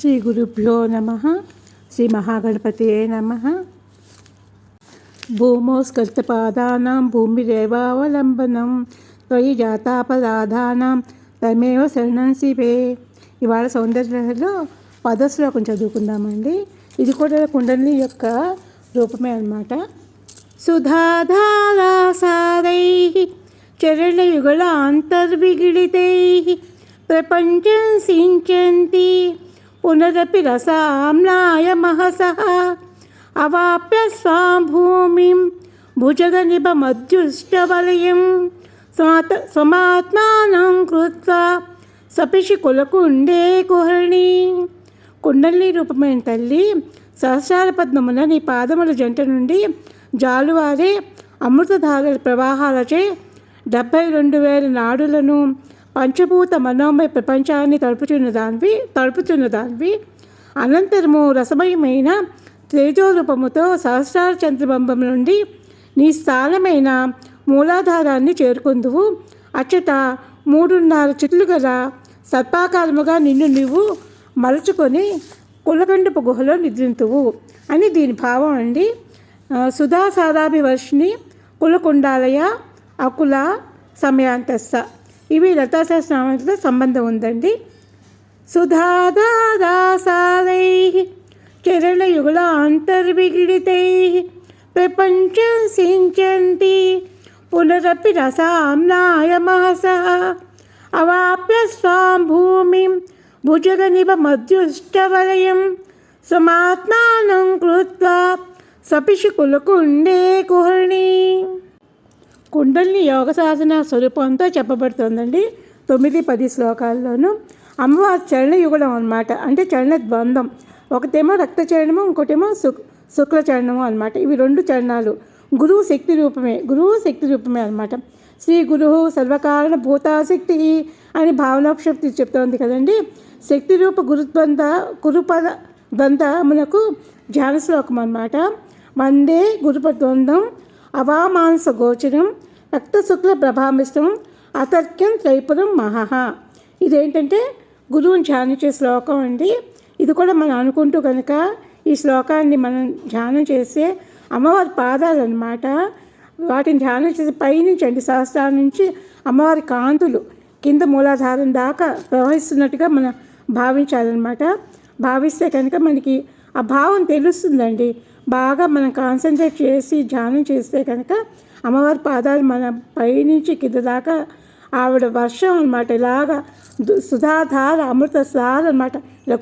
శ్రీ గురుభ్యో నమ. శ్రీ మహాగణపతియే నమ. భూమోస్కల్తపాదానాం భూమిరేవావలంబనం త్వయి జాతాపరాధానాం తమేవ శరణం శివే. ఇవాళ సౌందర్యలో పదశ్లోకం చదువుకుందామండి. ఇది కూడా కుండలి యొక్క రూపమే అనమాట సుధాధారాసారై చరణయుగళాంతర్విగిళితై ప్రపంచం సించంతి పునరపి రసామ్నాయమహసः అవాప్య స్వాం భూమిం భుజగనిభమధ్యుష్టవలయం స్వాత స్వమాత్మానం కృత్వా సపిషి కులకుండే కుహరణి. కుండలి రూపమైన తల్లి సహస్రాల పద్మమున నీ పాదముల జంట నుండి జాలువారే అమృతధారల ప్రవాహాలచే డెబ్భై రెండు వేల నాడులను పంచభూత మనోమయ ప్రపంచాన్ని తడుపుచున్న దానివి తడుపుచున్న దానివి. అనంతరము రసమయమైన తేజోరూపముతో సహస్రార చంద్రబంబం నుండి నీ స్థానమైన మూలాధారాన్ని చేరుకుందువు. అచ్చట మూడున్నర చెట్లు గల సర్పాకారముగా నిన్ను నీవు మలుచుకొని కులకండపు గుహలో నిద్రింతువు అని దీని భావం అండి. సుధా సారాభివర్షిణి కులకుండాలయ అకుల సమయాంతస్స. ఇవి లతాశాస్త్రాలతో సంబంధం ఉందండి. సుధాదాసారై చరణయుగులాంతర్విగిడితై ప్రపంచం సించంతి పునరపి రసాంనాయమహస అవాప్య స్వాం భూమిం భుజగనిభమధ్యుష్టవలయం సమాత్మానం కృత్వా సపిషు కులకుండే కుహణి. కుండలిని యోగ సాధన స్వరూపంతో చెప్పబడుతుందండి. తొమ్మిది పది శ్లోకాల్లోనూ. అమ్మవారి చరణ యుగడం అనమాట అంటే చరణ ద్వంద్వం ఒకటేమో రక్త చరణము ఇంకోటేమో శుక్ శుక్ల చరణము అనమాట ఇవి రెండు చరణాలు గురువు శక్తి రూపమే గురువు శక్తి రూపమే అనమాట శ్రీ గురువు సర్వకారణ భూతాశక్తి అని భావనోక్షక్తి చెప్తోంది కదండి. శక్తి రూప గురుద్వంద గురుపద ద్వంద్వమునకు ధ్యాన శ్లోకం అనమాట వందే గురుపద్వందం అవామాంస గోచరం రక్తశుక్ల ప్రభామిష్టం అతర్క్యం త్రైపురం మహహ. ఇదేంటంటే గురువుని ధ్యానించే శ్లోకం అండి. ఇది కూడా మనం అనుకుంటూ కనుక ఈ శ్లోకాన్ని మనం ధ్యానం చేస్తే అమ్మవారి పాదాలు అనమాట వాటిని ధ్యానం చేసి పైనుంచి అండి సహస్రాల నుంచి అమ్మవారి కాంతులు కింద మూలాధారం దాకా ప్రవహిస్తున్నట్టుగా మనం భావించాలన్నమాట. భావిస్తే కనుక మనకి ఆ భావం తెలుస్తుందండి. బాగా మనం కాన్సన్ట్రేట్ చేసి ధ్యానం చేస్తే కనుక అమ్మవారి పాదాలు మన పైనుంచి కింద దాకా ఆవిడ వర్షం అనమాట ఇలాగా సుధాధార అమృత సార్ అనమాట ఇలా